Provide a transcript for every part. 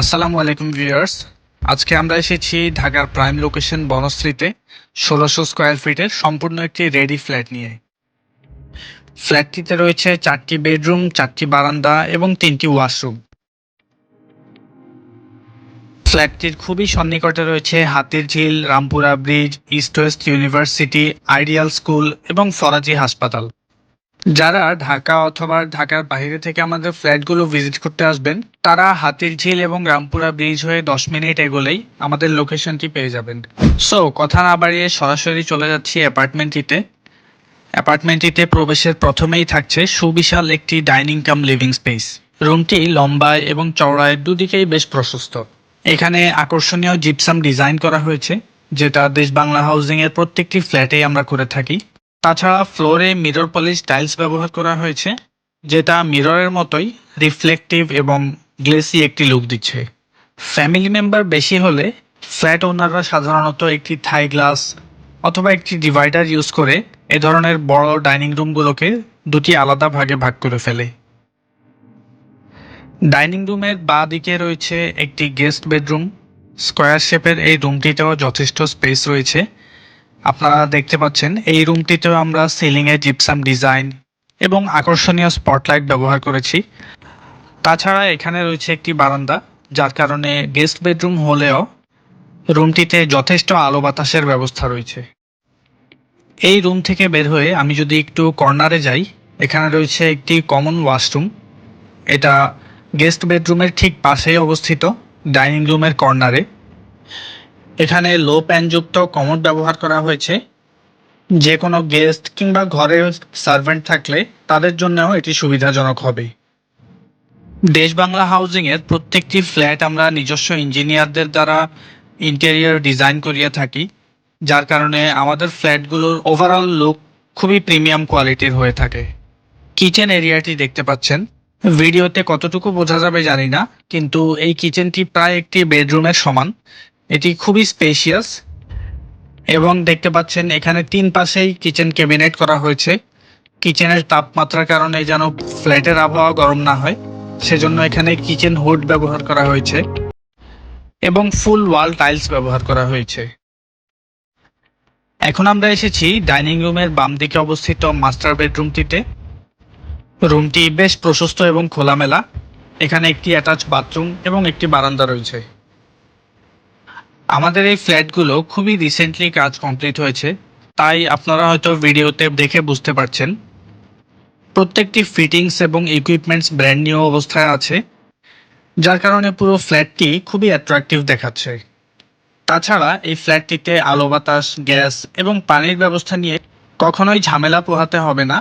আসসালামু আলাইকুম ভিউয়ার্স। আজকে আমরা এসেছি ঢাকার প্রাইম লোকেশন বনশ্রীতে, ষোলোশো স্কোয়ার ফিটের সম্পূর্ণ একটি রেডি ফ্ল্যাট নিয়ে। ফ্ল্যাটটিতে রয়েছে চারটি বেডরুম, চারটি বারান্দা এবং তিনটি ওয়াশরুম। ফ্ল্যাটটির খুবই সন্নিকটে রয়েছে Hatirjheel, Rampura bridge, east west university, ideal school এবং ফরাজি হাসপাতাল। যারা ঢাকা অথবা ঢাকার বাইরে থেকে আমাদের ফ্ল্যাটগুলো ভিজিট করতে আসবেন, তারা হাতির ঝিল এবং রামপুরা ব্রিজ হয়ে দশ মিনিট এগোলেই আমাদের লোকেশনটি পেয়ে যাবেন। সো কথা না বাড়িয়ে সরাসরি চলে যাচ্ছি অ্যাপার্টমেন্টটিতে। অ্যাপার্টমেন্টটিতে প্রবেশের প্রথমেই থাকছে সুবিশাল একটি ডাইনিং কাম লিভিং স্পেস। রুমটি লম্বায় এবং চওড়ায় দুদিকেই বেশ প্রশস্ত। এখানে আকর্ষণীয় জিপসাম ডিজাইন করা হয়েছে, যেটা দেশ বাংলা হাউজিং এর প্রত্যেকটি ফ্ল্যাটেই আমরা করে থাকি। তাছাড়া ফ্লোরে মিরর পলিশ টাইলস ব্যবহার করা হয়েছে, যেটা মিররের মতোই রিফ্লেকটিভ এবং গ্লেসি একটি লুক দিচ্ছে। ফ্যামিলি মেম্বার বেশি হলে ফ্ল্যাট ওনাররা সাধারণত একটি থাই গ্লাস অথবা একটি ডিভাইডার ইউজ করে এ ধরনের বড় ডাইনিং রুমগুলোকে দুটি আলাদা ভাগে ভাগ করে ফেলে। ডাইনিং রুমের বাঁ দিকে রয়েছে একটি গেস্ট বেডরুম। স্কোয়ার শেপের এই রুমটিতেও যথেষ্ট স্পেস রয়েছে। আপনারা দেখতে পাচ্ছেন, এই রুমটিতেও আমরা সিলিংয়ে জিপসাম ডিজাইন এবং আকর্ষণীয় স্পটলাইট ব্যবহার করেছি। তাছাড়া এখানে রয়েছে একটি বারান্দা, যার কারণে গেস্ট বেডরুম হলেও রুমটিতে যথেষ্ট আলো বাতাসের ব্যবস্থা রয়েছে। এই রুম থেকে বের হয়ে আমি যদি একটু কর্নারে যাই, এখানে রয়েছে একটি কমন ওয়াশরুম। এটা গেস্ট বেডরুমের ঠিক পাশেই অবস্থিত, ডাইনিং রুমের কর্নারে। এখানে লো প্যানযুক্ত কমোড ব্যবহার করা হয়েছে। যে কোনো গেস্ট কিংবা ঘরে সার্ভেন্ট থাকলে তাদের জন্যও এটি সুবিধাজনক হবে। দেশ বাংলা হাউজিং এর প্রত্যেকটি ফ্ল্যাট আমরা নিজস্ব ইঞ্জিনিয়ারদের দ্বারা ইন্টেরিয়র ডিজাইন করিয়ে থাকি, যার কারণে আমাদের ফ্ল্যাটগুলোর ওভারঅল লুক খুবই প্রিমিয়াম কোয়ালিটির হয়ে থাকে। কিচেন এরিয়াটি দেখতে পাচ্ছেন। ভিডিওতে কতটুকু বোঝা যাবে জানি না, কিন্তু এই কিচেনটি প্রায় একটি বেডরুমের সমান। এটি খুবই স্পেশিয়াস এবং দেখতে পাচ্ছেন এখানে তিন পাশেই কিচেন ক্যাবিনেট করা হয়েছে। কিচেনের তাপমাত্রার কারণে যেন ফ্ল্যাটের আবহাওয়া গরম না হয়, সেজন্য এখানে কিচেন হুড ব্যবহার করা হয়েছে এবং ফুল ওয়াল টাইলস ব্যবহার করা হয়েছে। এখন আমরা এসেছি ডাইনিং রুমের বাম দিকে অবস্থিত মাস্টার বেডরুমটিতে রুমটি বেশ প্রশস্ত এবং খোলামেলা। এখানে একটি অ্যাটাচ বাথরুম এবং একটি বারান্দা রয়েছে। আমাদের এই ফ্ল্যাটগুলো খুবই রিসেন্টলি কাজ কমপ্লিট হয়েছে, তাই আপনারা হয়তো ভিডিওতে দেখে বুঝতে পারছেন। প্রত্যেকটি ফিটিংস এবং ইকুইপমেন্টস ব্র্যান্ড নিউ অবস্থায় আছে, যার কারণে পুরো ফ্ল্যাটটি খুবই অ্যাট্রাকটিভ দেখাচ্ছে। তাছাড়া এই ফ্ল্যাটটিতে আলো বাতাস, গ্যাস এবং পানির ব্যবস্থা নিয়ে কখনোই ঝামেলা পোহাতে হবে না।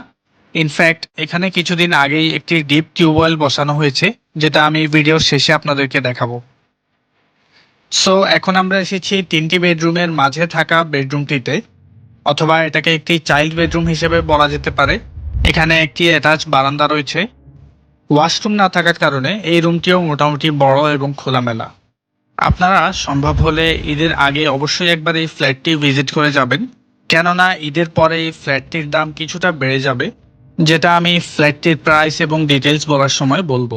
ইনফ্যাক্ট এখানে কিছুদিন আগেই একটি ডিপ টিউবওয়েল বসানো হয়েছে, যেটা আমি ভিডিওর শেষে আপনাদেরকে দেখাবো। সো এখন আমরা এসেছি তিনটি বেডরুমের মাঝে থাকা বেডরুমটিতে, অথবা এটাকে একটি চাইল্ড বেডরুম হিসেবে বলা যেতে পারে। এখানে একটি অ্যাটাচ বারান্দা রয়েছে। ওয়াশরুম না থাকার কারণে এই রুমটিও মোটামুটি বড় এবং খোলামেলা। আপনারা সম্ভব হলে ঈদের আগে অবশ্যই একবার এই ফ্ল্যাটটি ভিজিট করে যাবেন। কেননা ঈদের পরে এই ফ্ল্যাটটির দাম কিছুটা বেড়ে যাবে, যেটা আমি ফ্ল্যাটটির প্রাইস এবং ডিটেলস বলার সময় বলব।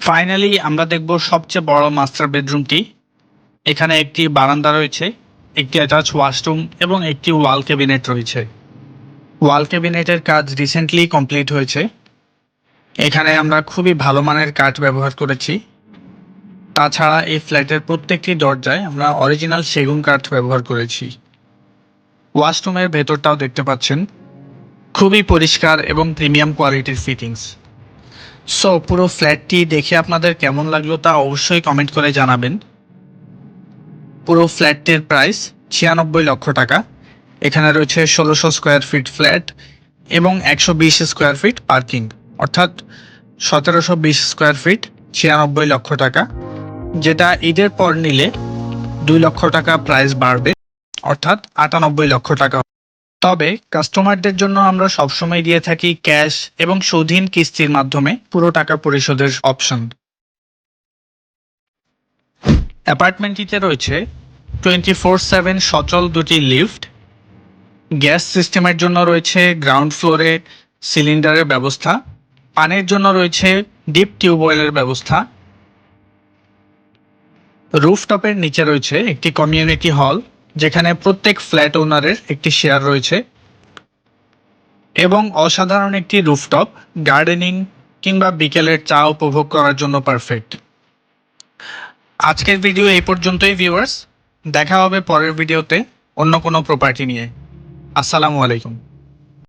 ফাইনালি আমরা দেখব সবচেয়ে বড় মাস্টার বেডরুমটি এখানে একটি বারান্দা রয়েছে, একটি অ্যাটাচ ওয়াশরুম এবং একটি ওয়াল ক্যাবিনেট রয়েছে। ওয়াল ক্যাবিনেটের কাজ রিসেন্টলি কমপ্লিট হয়েছে। এখানে আমরা খুবই ভালো মানের কাঠ ব্যবহার করেছি। তাছাড়া এই ফ্ল্যাটের প্রত্যেকটি দরজায় আমরা অরিজিনাল সেগুন কাঠ ব্যবহার করেছি। ওয়াশরুমের ভেতরটাও দেখতে পাচ্ছেন। খুবই পরিষ্কার এবং প্রিমিয়াম কোয়ালিটির ফিটিংস সো পুরো ফ্ল্যাটটি দেখে আপনাদের কেমন লাগল তা অবশ্যই কমেন্ট করে জানাবেন। পুরো ফ্ল্যাটটির প্রাইস ছিয়ানব্বই লক্ষ টাকা। এখানে রয়েছে ষোলোশো স্কোয়ার ফিট ফ্ল্যাট এবং একশো বিশ স্কোয়ার ফিট পার্কিং অর্থাৎ সতেরোশো বিশ স্কোয়ার ফিট ছিয়ানব্বই লক্ষ টাকা। যেটা ঈদের পর নিলে দুই লক্ষ টাকা প্রাইস বাড়বে। অর্থাৎ আটানব্বই লক্ষ টাকা তবে কাস্টমারদের জন্য আমরা সবসময় দিয়ে থাকি ক্যাশ এবং স্বাধীন কিস্তির মাধ্যমে পুরো টাকা পরিশোধের অপশন। অ্যাপার্টমেন্টটিতে রয়েছে টোয়েন্টি ফোর সেভেন সচল দুটি লিফট। গ্যাস সিস্টেমের জন্য রয়েছে গ্রাউন্ড ফ্লোরে সিলিন্ডারের ব্যবস্থা। পানির জন্য রয়েছে ডিপ টিউবওয়েলের ব্যবস্থা। রুফটপের নিচে রয়েছে একটি কমিউনিটি হল। যেখানে প্রত্যেক ফ্ল্যাট ওনারের একটি শেয়ার রয়েছে এবং অসাধারণ একটি রুফটপ, গার্ডেনিং কিংবা বিকেলের চা উপভোগ করার জন্য পারফেক্ট। আজকের ভিডিও এই পর্যন্তই ভিউয়ার্স দেখা হবে পরের ভিডিওতে অন্য কোনো প্রপার্টি নিয়ে। আসসালামু আলাইকুম।